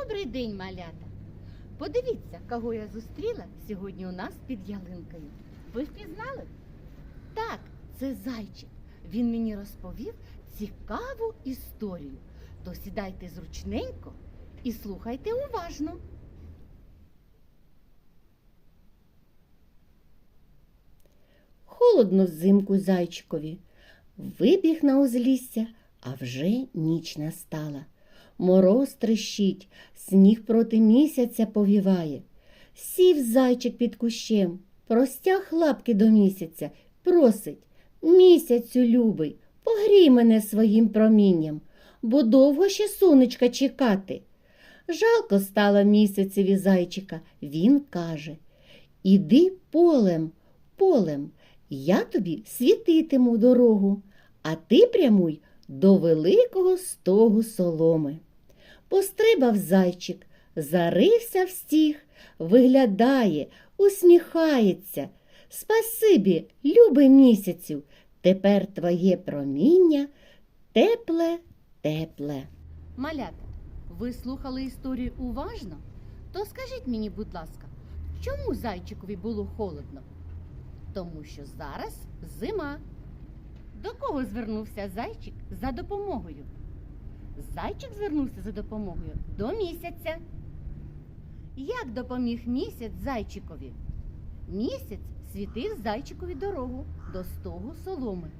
Добрий день, малята. Подивіться, кого я зустріла сьогодні у нас під ялинкою. Ви впізнали? Так, це зайчик. Він мені розповів цікаву історію. То сідайте зручненько і слухайте уважно. Холодно взимку зайчикові. Вибіг на узлісся, а вже ніч настала. Мороз трещить, сніг проти місяця повіває. Сів зайчик під кущем, простяг лапки до місяця, просить місяцю любий, погрій мене своїм промінням, бо довго ще сонечка чекати. Жалко стало місяцеві зайчика. Він каже Іди полем, полем, я тобі світитиму дорогу, а ти прямуй до великого стогу соломи. Пострибав зайчик, зарився в стіг, виглядає, усміхається. Спасибі, любий місяцю, тепер твоє проміння тепле, тепле. Малята, ви слухали історію уважно? То скажіть мені, будь ласка, чому зайчикові було холодно? Тому що зараз зима. До кого звернувся зайчик за допомогою? Зайчик звернувся за допомогою до місяця. Як допоміг місяць зайчикові? Місяць світив зайчикові дорогу до стогу соломи.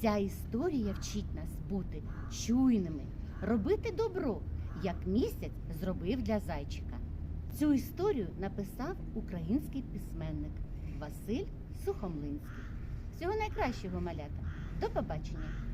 Ця історія вчить нас бути чуйними, робити добро, як місяць зробив для зайчика. Цю історію написав український письменник Василь Сухомлинський. Всього найкращого малята. До побачення!